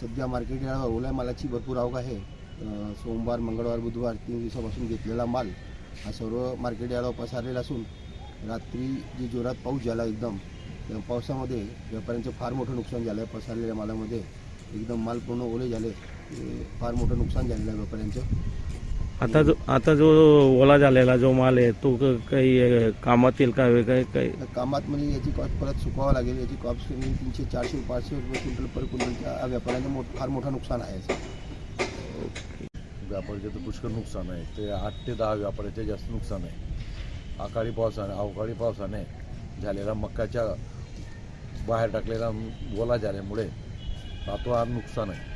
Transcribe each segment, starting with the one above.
सध्या मार्केट यार्डवर ओल्या मालाची भरपूर आवक आहे. सोमवार मंगळवार बुधवार तीन दिवसापासून घेतलेला माल हा सर्व मार्केट यार्डवर पसरलेला असून रात्री जी जोरात पाऊस झाला एकदम त्या पावसामध्ये व्यापाऱ्यांचं फार मोठं नुकसान झालं आहे पसरलेल्या मालामध्ये एकदम माल पूर्ण ओले झाले. फार मोठं नुकसान झालेलं आहे व्यापाऱ्यांचं. आता जो आता जो ओला झालेला जो माल आहे तो क- काही कामात येईल का काही? काही कामात म्हणजे याची कॉस्ट परत सुकवावं लागेल याची कॉस्ट तीनशे चारशे पाचशे रुपये क्विंटल पर क्विंटलच्या व्यापाऱ्यांचं मोठ फार मोठं नुकसान आहे. याचं. व्यापाऱ्याचे तर पुष्कळ नुकसान आहे. ते आठ ते दहा व्यापाऱ्याचे जास्त नुकसान आहे. अकाळी पावसाने अवकाळी पावसाने झालेला मक्याच्या बाहेर टाकलेला ओला झाल्यामुळे रातोरात नुकसान आहे.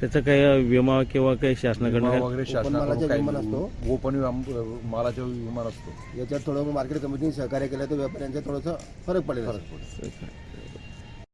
त्याचा काही विमा किंवा काही शासनाकडनं विमा काय? वगैरे ओपन शासनाकडून मालाचा काही विमा नसतो. ओपन विमा- मालाचा विमा नसतो. याच्यात थोडं मार्केट कमिटीने सहकार्य केलं तर व्यापाऱ्यांचा थोडंसं फरक पडेल. फरक पडतो